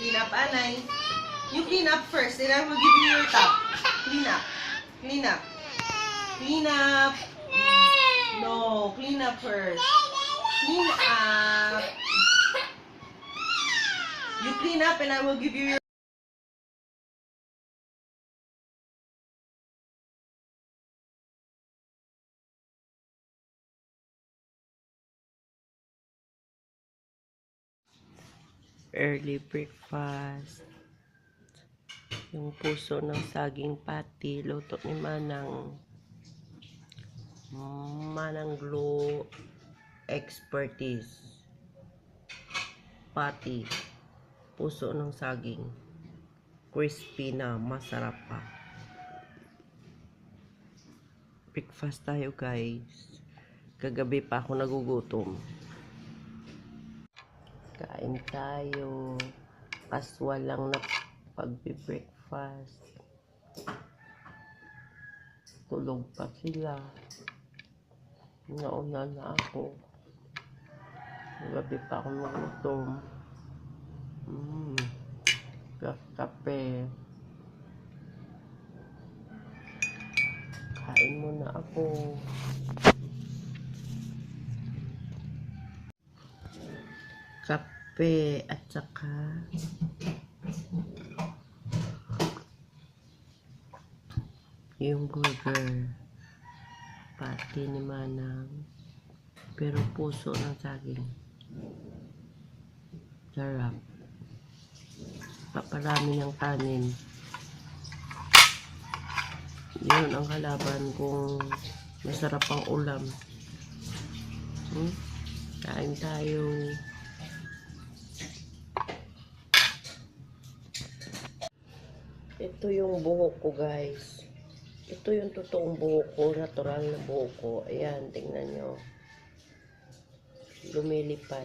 Clean up, Anay. You clean up first, then I will give you your top. Clean up. Clean up. Clean up. No, clean up first. Clean up. You clean up and I will give you your early breakfast. Yung puso ng saging pati, luto ni Manang. Manang Glow Expertise. Pati. Puso ng saging. Crispy na, masarap pa. Breakfast tayo guys. Kagabi pa ako nagugutom. Kain tayo. Kaswal lang na pagbe-breakfast. Tulog pa sila. Nauna na ako. Gabi pa ako nagutom. Mm. Kape. Kain muna ako. Kape at saka yung burger. Pati ni Manang. Pero puso ng saging sarap. Paparami ng kanin. Yun ang kalaban kung masarap ang ulam. Hmm? kain tayo Ito yung buhok ko, guys. Ito yung totoong buhok ko, natural na buhok ko. Ayan, tingnan nyo. Lumilipad.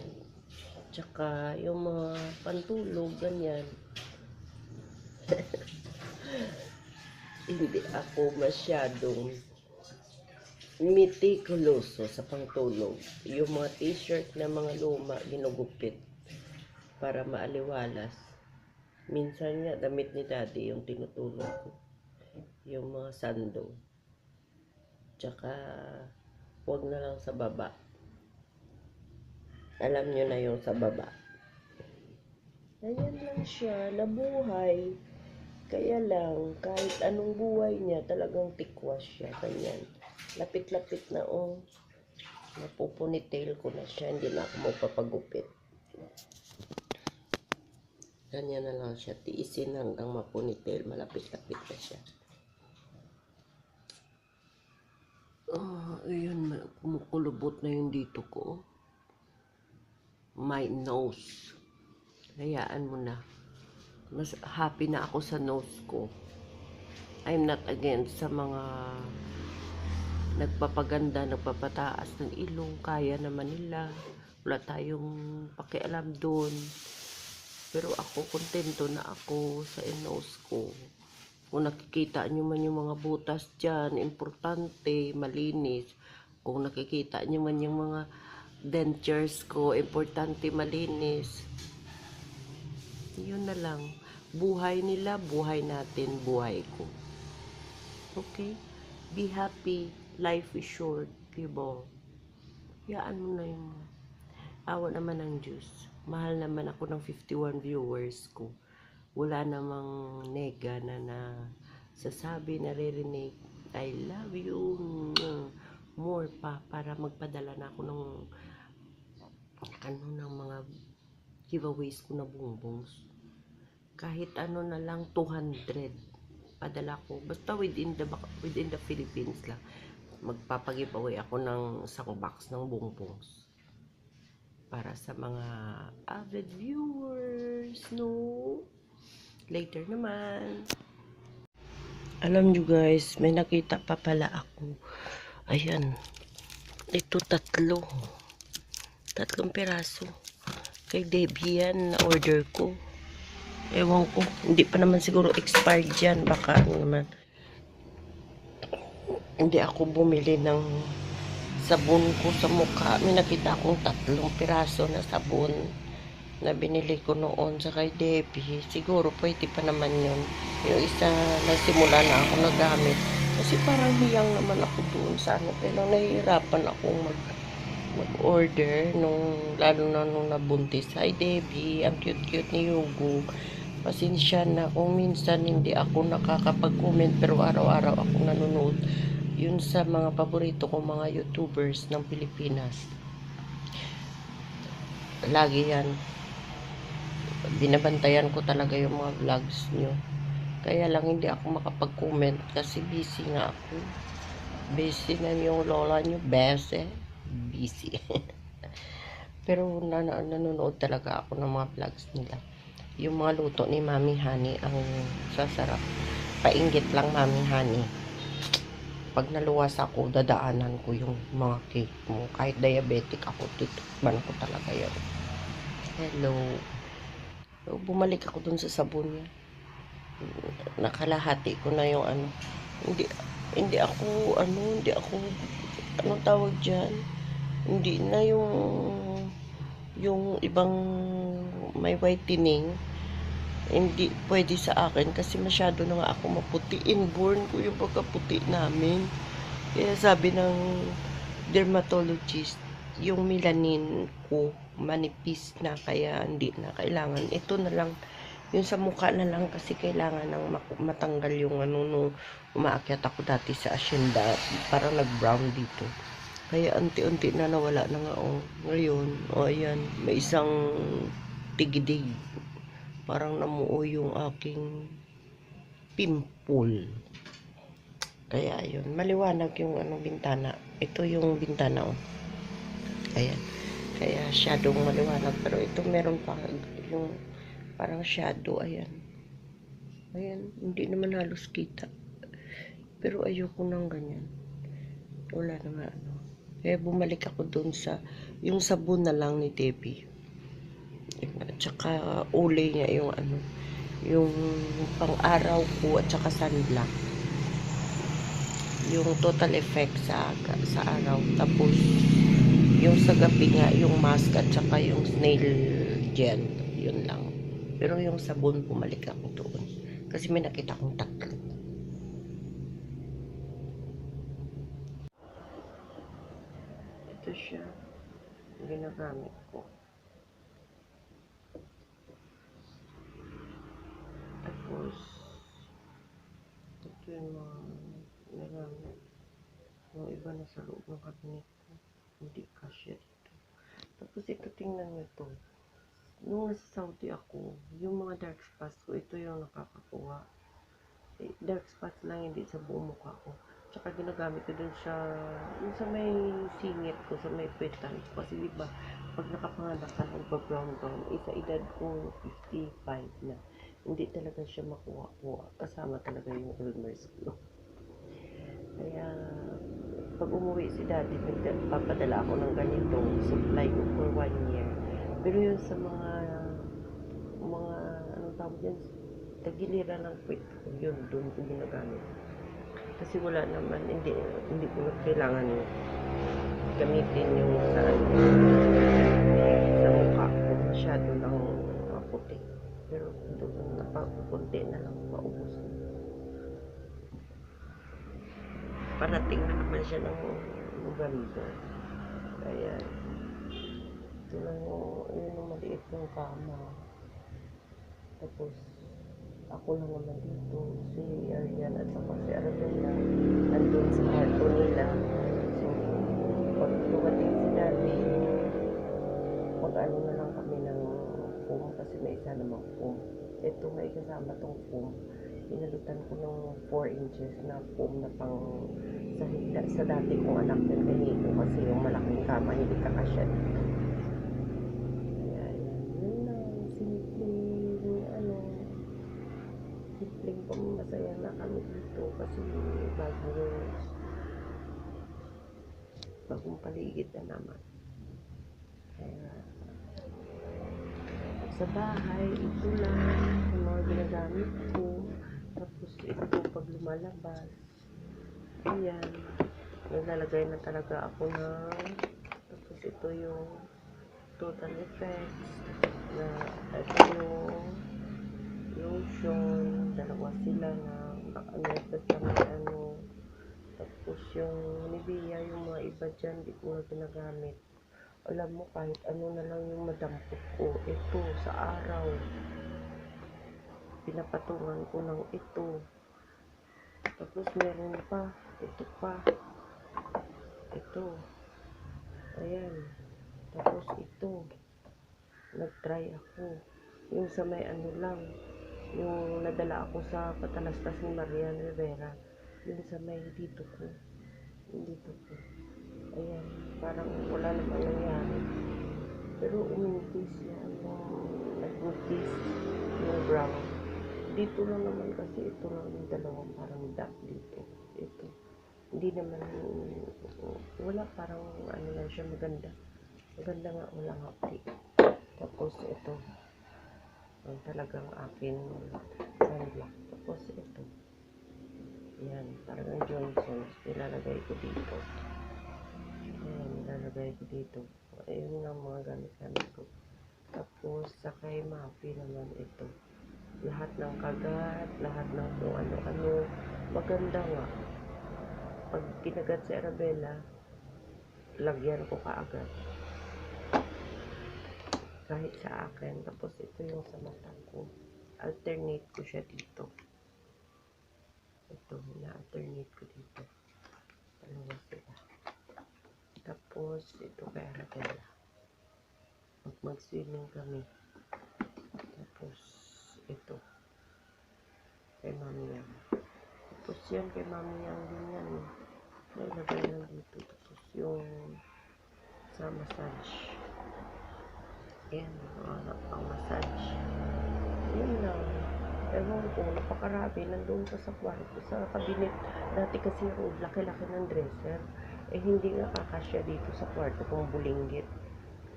Tsaka, yung mga pantulog, ganyan. Hindi ako masyadong mitikuloso sa pangtulog. Yung mga t-shirt na mga luma, ginugupit para maaliwalas. Minsan nga, damit ni daddy yung tinutulog ko. Yung mga sando. Tsaka, wag na lang sa baba. Alam nyo na yung sa baba. Ayan lang siya, nabuhay. Kaya lang, kahit anong buhay niya, talagang tikwas siya. Ganyan. Lapit-lapit na, oh. Napupunitail ko na siya, hindi na ako magpapagupit. Ganyan na lang siya. Tiisin hanggang mapunitil. Malapit-lapit na siya. Ah, ayun. Kumukulubot na yung dito ko. My nose. Hayaan mo na. Mas happy na ako sa nose ko. I'm not against sa mga nagpapaganda, nagpapataas ng ilong. Kaya naman nila. Wala tayong pakialam doon. Pero ako, kontento na ako sa nose ko. Kung nakikita nyo man yung mga butas dyan, importante, malinis. Kung nakikita nyo man yung mga dentures ko, importante, malinis. Yun na lang. Buhay nila, buhay natin, buhay ko. Okay? Be happy. Life is short. Diba? Yaan mo na yung awa naman ng Diyos. Mahal naman ako ng 51 viewers ko. Wala namang nega na na sasabi, naririnig, I love you more pa para magpadala na ako ng ano ng mga giveaways ko na bongbongs. Kahit ano na lang 200 padala ko. Basta within the within the Philippines lang. Magpapag-giveaway ako ng isang box ng bongbongs para sa mga avid viewers, no? Later naman. Alam nyo guys, may nakita pa pala ako. Ayan. Ito tatlo. Tatlong piraso. Kay Debbie yan na order ko. Ewan ko. Hindi pa naman siguro expired yan. Baka ano naman. Hindi ako bumili ng sabon ko sa mukha. May nakita akong tatlong piraso na sabon. na binili ko noon sa kay Debbie. Siguro pwede pa naman yun. Yung isa na simula na ako nagamit. Kasi parang hiyang naman ako doon sa ano. Pero nahihirapan akong mag mag-order nung lalo na nung nabuntis. Hi Debbie, ang cute-cute ni Yugo. Pasensya na kung minsan hindi ako nakakapag-comment pero araw-araw ako nanonood yun sa mga paborito kong mga YouTubers ng Pilipinas. Lagi yan. Binabantayan ko talaga yung mga vlogs nyo. Kaya lang hindi ako makapag-comment kasi busy nga ako. Busy na yung lola nyo. Bese. Busy. Pero na, na, nanonood talaga ako ng mga vlogs nila. Yung mga luto ni Mami Honey ang sasarap. Painggit lang Mami Honey pag naluwas ako, dadaanan ko yung mga cake mo. Kahit diabetic ako, titikman ko talaga yun. Hello. So, bumalik ako dun sa sabon niya. Nakalahati ko na yung ano. Hindi, hindi ako, ano, hindi ako, anong tawag dyan? Hindi na yung, yung ibang may whitening hindi pwede sa akin kasi masyado na nga ako maputi. Inborn ko yung pagkaputi namin. Kaya sabi ng dermatologist, yung melanin ko manipis na kaya hindi na kailangan. Ito na lang, yung sa mukha na lang kasi kailangan ng matanggal yung ano nung umaakyat ako dati sa asyenda. Parang nag-brown dito. Kaya unti-unti na nawala na nga oh. Ngayon, oh ayan, may isang tigidig parang namuo yung aking pimple. Kaya yun, maliwanag yung ano bintana. Ito yung bintana oh. Ayan. Kaya shadowng maliwanag pero ito meron pa yung parang shadow ayan. Ayan, hindi naman halos kita. Pero ayoko nang ganyan. Wala na nga ano. Kaya bumalik ako dun sa yung sabon na lang ni Debbie at saka uli niya yung ano yung pang-araw ko at saka sunblock. Yung total effect sa sa araw. Tapos yung sa gabi nga yung mask at saka yung snail gel yun lang. Pero yung sabon pumalik ako doon. Kasi may nakita kong tatlo ito siya. Ginagamit ko Tapos, ito yung mga nagamit. Yung iba na sa loob ng cabinet. Hindi kasya dito. Tapos ito, tingnan nyo to. Nung nasa Saudi ako, yung mga dark spots ko, ito yung nakakakuha. Eh, dark spots lang, hindi sa buong mukha ko. Tsaka ginagamit ko dun sa, yung sa may singit ko, sa may petal. Kasi di ba, pag nakapanganak ka, nagpa-brown brown, isa edad ko 55 na hindi talaga siya makuha-kuha. Kasama talaga yung Ulmer's Glow. Kaya, pag umuwi si daddy, nagpapadala ako ng ganito, supply ko for one year. Pero yun sa mga, mga, anong tawag yan, tagiliran ng quit ko, yun, doon ko ginagamit. Kasi wala naman, hindi, hindi ko kailangan gamitin yung sa, sa mukha ko. Masyado lang. Pero doon na lang paubos na. Parating na naman siya ng November. Kaya ito lang yun yung maliit yung kama. Tapos ako lang naman dito. Si Arian at saka si Arabella nandun sa kwarto nila. So, pag dumating si Daddy, mag-ano na lang kami ng foam kasi may isa namang foam. Ito may kasama tong foam. Inalutan ko ng 4 inches na foam na pang sa, sa dati kong anak ng ganito kasi yung malaking kama hindi kakasya dito. Kaya yan, yun lang. Simpleng ano, simpleng masaya na kami dito kasi bago yung bagong paligid na naman. Kaya sa bahay, ito lang yung mga ginagamit ko. Tapos ito pag lumalabas. Ayan. Naglalagay na talaga ako ng tapos ito yung total effects na ito yung lotion, dalawa sila na ano sa ano tapos yung Nivea, yung mga iba dyan, di ko na ginagamit. Alam mo, kahit ano na lang yung madampot ko, ito, sa araw. Pinapatungan ko ng ito. Tapos meron pa, ito pa. Ito. Ayan. Tapos ito. Nag-try ako. Yung sa may ano lang. Yung nadala ako sa patalastas ni Marian Rivera. Yung sa may dito ko. Dito ko. Ayan. Parang wala namang nangyari. Pero umintis yan. Yung nag-notice yung brown. Dito lang naman kasi ito lang yung dalawang parang dark dito. Ito. Hindi naman, wala parang ano lang siya maganda. Maganda nga, wala nga pre. Tapos ito. Ang talagang akin sunblock. Tapos ito. Yan, parang ang Johnson's. Nilalagay ko dito. Ayan, nilalagay ko dito. Ayun ang mga gamit-gamit ko. Tapos, sa kay Mapi naman ito. Lahat ng kagat, lahat ng kung ano-ano. Maganda nga. Pag kinagat si Arabella, lagyan ko kaagad. Kahit sa akin. Tapos ito yung sa mata ko. Alternate ko siya dito. Ito, na-alternate ko dito. Dalawa sila. Tapos, ito kay Arabella. Pag mag-swimming kami. Tapos, ito. Kay Mami Yang. Tapos yan, kay Mami Yang din yan. eh. Nailagay lang dito. Tapos yung sa massage. Ayan, mga pang massage. Yun lang. Ewan ko, napakarami. Nandun pa sa kwarto, sa kabinet. Dati kasi yung laki-laki ng dresser. Eh, hindi nga kakasya dito sa kwarto kung bulinggit.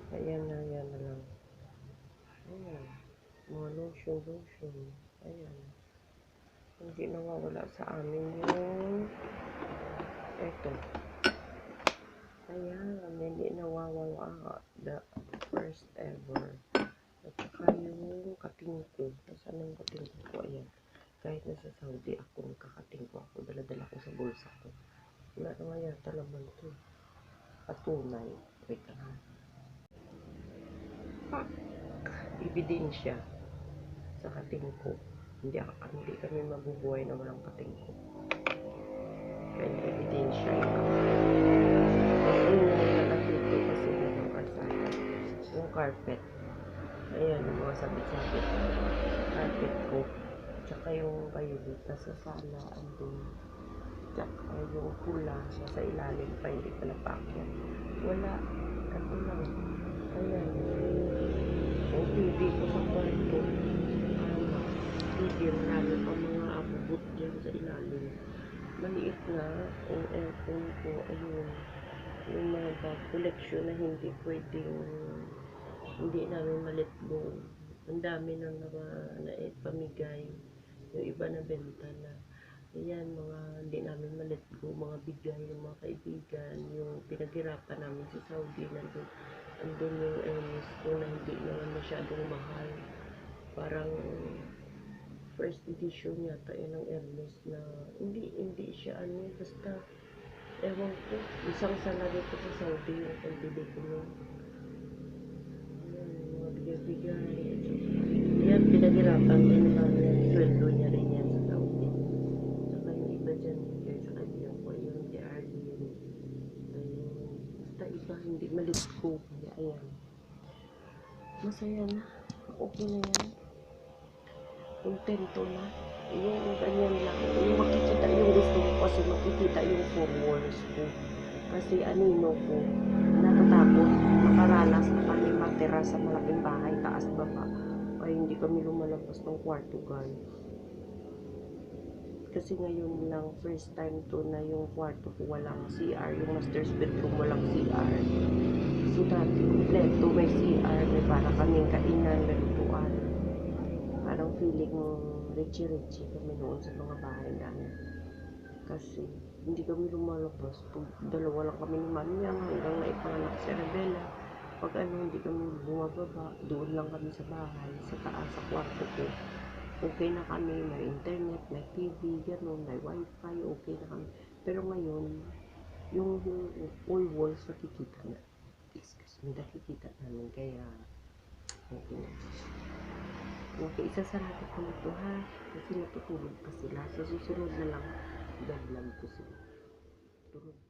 Ayan na, ayan na lang. Ayan. Mga lotion, lotion. Ayan. Hindi nawawala sa amin yung eto. Ayan, hindi nawawala. The first ever. At saka yung kating ko. Nasaan yung ko? Ayan. Kahit nasa Saudi ako, nagkakating ko ako. Dala-dala ko sa bulsa ko. Na nga yata naman to. Patunay. Wait lang. ha. Ebidensya sa kating ko. Hindi, ako, hindi kami mabubuhay na walang kating ko. Kaya ebidensya yun. Ang nakatito kasi yung kalsada. Yung carpet. Ayan, yung mga sabit-sabit. Carpet ko. Tsaka yung violet nasa sala. Andun. Tsaka yung pula nasa ilalim pa. Hindi pa napakyat. Wala. Ito lang. Ayan. Yung TV ko sa kwarto. TV marami pa mga abubot dyan sa ilalim. Maliit na ang aircon ko. Ayun. Yung mga bag collection na hindi pwedeng hindi namin malit go. Ang dami na na, na eh, pamigay. Yung iba na benta na. Ayan, mga hindi namin malit go, mga bigay ng mga kaibigan, yung pinaghirapan namin sa Saudi, nandun, nandun yung Hermes ko na hindi naman masyadong mahal. Parang first edition yata yun ng Hermes na hindi, hindi siya ano, basta ewan ko, isang salary ko sa Saudi yung pagbili ko nun. Ayan, mga bigay-bigay. Yan, pinaghirapan din naman yung sweldo niya rin yan sa Saudi. Saka yung iba dyan, kaya sa kanya ko, yung si Arlene. Ayun. Basta iba, hindi malit ko. Kaya ayan. Masaya na. Okay na yan. Kontento na. Yung ganyan lang. Yung makikita yung gusto ko kasi makikita yung walls ko. Kasi anino ko, natatakot makaranas na kami matira sa malaking bahay, taas baba. Ay hindi kami lumalabas ng kwarto guys. Kasi ngayon lang, first time to na yung kwarto ko walang CR, yung master's bedroom walang CR. So dati, kompleto, may CR, may para kaming kainan, may lutuan. Parang feeling richie-richie kami noon sa mga bahay namin. Kasi hindi kami lumalabas. Pag dalawa lang kami ni Mami Yang hanggang naipanganak si Arabella. Pag ano, hindi kami bumababa, doon lang kami sa bahay, sa taas, sa kwarto ko. Okay na kami, may internet, may TV, gano'n, may wifi, okay na kami. Pero ngayon, yung all walls nakikita na. Excuse me, nakikita namin, kaya okay na. Okay, isasarado ko na to ha. Kasi natutulog pa sila. Sa susunod na lang, vlog ko sila. Tulog.